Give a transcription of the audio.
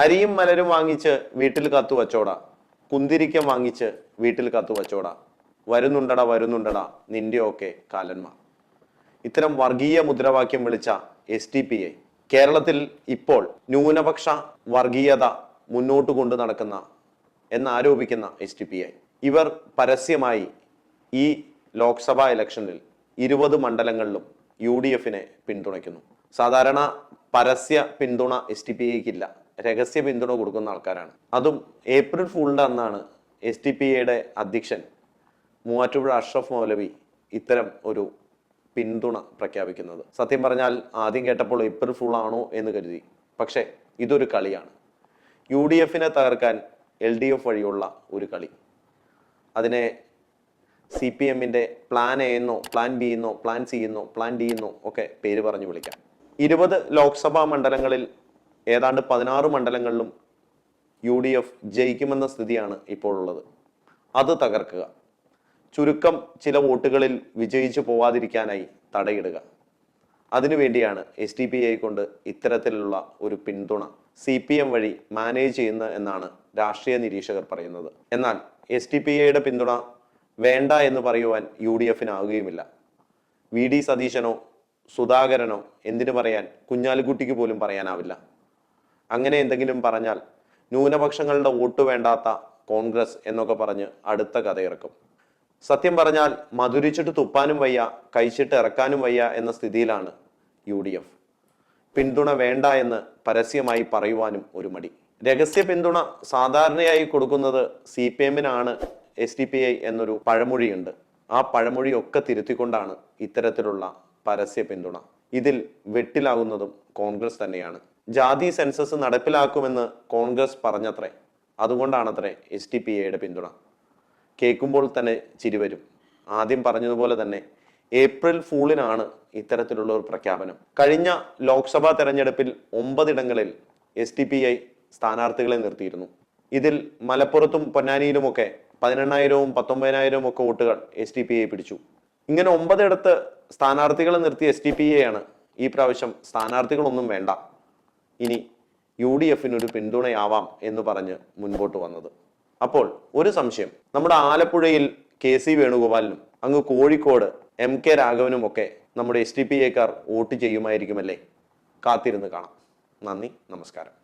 അരിയും മലരും വാങ്ങിച്ച് വീട്ടിൽ കത്തു വച്ചോടാ. കുന്തിരിക്കം വാങ്ങിച്ച് വീട്ടിൽ കത്തു വച്ചോടാ. വരുന്നുണ്ടടാ വരുന്നുണ്ടടാ. നിന്റെയൊക്കെ കാലന്മാർ. ഇത്തരം വർഗീയ മുദ്രാവാക്യം വിളിച്ച എസ് ടി പി ഐ കേരളത്തിൽ ഇപ്പോൾ ന്യൂനപക്ഷ വർഗീയത മുന്നോട്ട് കൊണ്ടു നടക്കുന്ന എന്നാരോപിക്കുന്ന എസ് ടി പി ഐ ഇവർ പരസ്യമായി ഈ ലോക്സഭാ ഇലക്ഷനിൽ ഇരുപത് മണ്ഡലങ്ങളിലും യു ഡി എഫിനെ പിന്തുണയ്ക്കുന്നു. സാധാരണ പരസ്യ പിന്തുണ എസ് ടി പി ഐക്കില്ല രഹസ്യ പിന്തുണ കൊടുക്കുന്ന ആൾക്കാരാണ്. അതും ഏപ്രിൽ ഫൂളിന്റെ അന്നാണ് എസ് ടി പി എയുടെ അധ്യക്ഷൻ മൂവാറ്റുപുഴ അഷ്റഫ് മൗലവി ഇത്തരം ഒരു പിന്തുണ പ്രഖ്യാപിക്കുന്നത്. സത്യം പറഞ്ഞാൽ ആദ്യം കേട്ടപ്പോൾ ഏപ്രിൽ ഫുൾ ആണോ എന്ന് കരുതി. പക്ഷേ ഇതൊരു കളിയാണ്. യു ഡി എഫിനെ തകർക്കാൻ എൽ ഡി എഫ് വഴിയുള്ള ഒരു കളി. അതിനെ സി പി എമ്മിന്റെ പ്ലാൻ എ എന്നോ പ്ലാൻ ബി എന്നോ പ്ലാൻ സി എന്നോ പ്ലാൻ ഡി എന്നോ ഒക്കെ പേര് പറഞ്ഞു വിളിക്കാം. ഇരുപത് ലോക്സഭാ മണ്ഡലങ്ങളിൽ ഏതാണ്ട് പതിനാറ് മണ്ഡലങ്ങളിലും യു ഡി എഫ് ജയിക്കുമെന്ന സ്ഥിതിയാണ് ഇപ്പോൾ ഉള്ളത്. അത് തകർക്കുക. ചുരുക്കം ചില വോട്ടുകളിൽ വിജയിച്ചു പോവാതിരിക്കാനായി തടയിടുക. അതിനുവേണ്ടിയാണ് എസ് ഡി പി ഐ കൊണ്ട് ഇത്തരത്തിലുള്ള ഒരു പിന്തുണ സി പി എം വഴി മാനേജ് ചെയ്യുന്ന എന്നാണ് രാഷ്ട്രീയ നിരീക്ഷകർ പറയുന്നത്. എന്നാൽ എസ് ഡി പി ഐയുടെ പിന്തുണ വേണ്ട എന്ന് പറയുവാൻ യു ഡി എഫിനാവുകയുമില്ല വി ഡി സതീശനോ സുധാകരനോ എന്തിനു പറയാൻ കുഞ്ഞാലിക്കുട്ടിക്ക് പോലും പറയാനാവില്ല. അങ്ങനെ എന്തെങ്കിലും പറഞ്ഞാൽ ന്യൂനപക്ഷങ്ങളുടെ വോട്ട് വേണ്ടാത്ത കോൺഗ്രസ് എന്നൊക്കെ പറഞ്ഞ് അടുത്ത കഥയിറക്കും സത്യം പറഞ്ഞാൽ മധുരിച്ചിട്ട് തുപ്പാനും വയ്യ കഴിച്ചിട്ട് ഇറക്കാനും വയ്യ എന്ന സ്ഥിതിയിലാണ് യു ഡി എഫ് പിന്തുണ വേണ്ട എന്ന് പരസ്യമായി പറയുവാനും ഒരു മടി. രഹസ്യ പിന്തുണ സാധാരണയായി കൊടുക്കുന്നത് സി പി എമ്മിനാണ് എസ് ഡി പി ഐ എന്നൊരു പഴമൊഴിയുണ്ട്. ആ പഴമൊഴിയൊക്കെ തിരുത്തിക്കൊണ്ടാണ് ഇത്തരത്തിലുള്ള പരസ്യ പിന്തുണ. ഇതിൽ വെട്ടിലാകുന്നതും കോൺഗ്രസ് തന്നെയാണ്. ജാതി സെൻസസ് നടപ്പിലാക്കുമെന്ന് കോൺഗ്രസ് പറഞ്ഞത്രേ. അതുകൊണ്ടാണത്രേ എസ് ടി പി എയുടെ പിന്തുണ. കേൾക്കുമ്പോൾ തന്നെ ചിരിവരും ആദ്യം പറഞ്ഞതുപോലെ തന്നെ ഏപ്രിൽ ഫൂളിനാണ് ഇത്തരത്തിലുള്ള ഒരു പ്രഖ്യാപനം. കഴിഞ്ഞ ലോക്സഭാ തെരഞ്ഞെടുപ്പിൽ ഒമ്പതിടങ്ങളിൽ എസ് ടി പി ഐ സ്ഥാനാർത്ഥികളെ നിർത്തിയിരുന്നു. ഇതിൽ മലപ്പുറത്തും പൊന്നാനിയിലുമൊക്കെ പതിനെണ്ണായിരവും പത്തൊമ്പതിനായിരവും ഒക്കെ വോട്ടുകൾ എസ് ടി പി ഐ പിടിച്ചു. ഇങ്ങനെ ഒമ്പതിടത്ത് സ്ഥാനാർത്ഥികളെ നിർത്തിയ എസ് ടി പി ഐ ആണ് ഈ പ്രാവശ്യം സ്ഥാനാർത്ഥികളൊന്നും വേണ്ട. ഇനി യു ഡി എഫിനൊരു പിന്തുണയാവാം എന്ന് പറഞ്ഞ് മുൻപോട്ട് വന്നത്. അപ്പോൾ ഒരു സംശയം നമ്മുടെ ആലപ്പുഴയിൽ കെ സി വേണുഗോപാലിനും അങ്ങ് കോഴിക്കോട് എം കെ രാഘവനും ഒക്കെ നമ്മുടെ എസ് ടി പി എക്കാർ വോട്ട് ചെയ്യുമായിരിക്കുമല്ലേ? കാത്തിരുന്ന് കാണാം. നന്ദി നമസ്കാരം.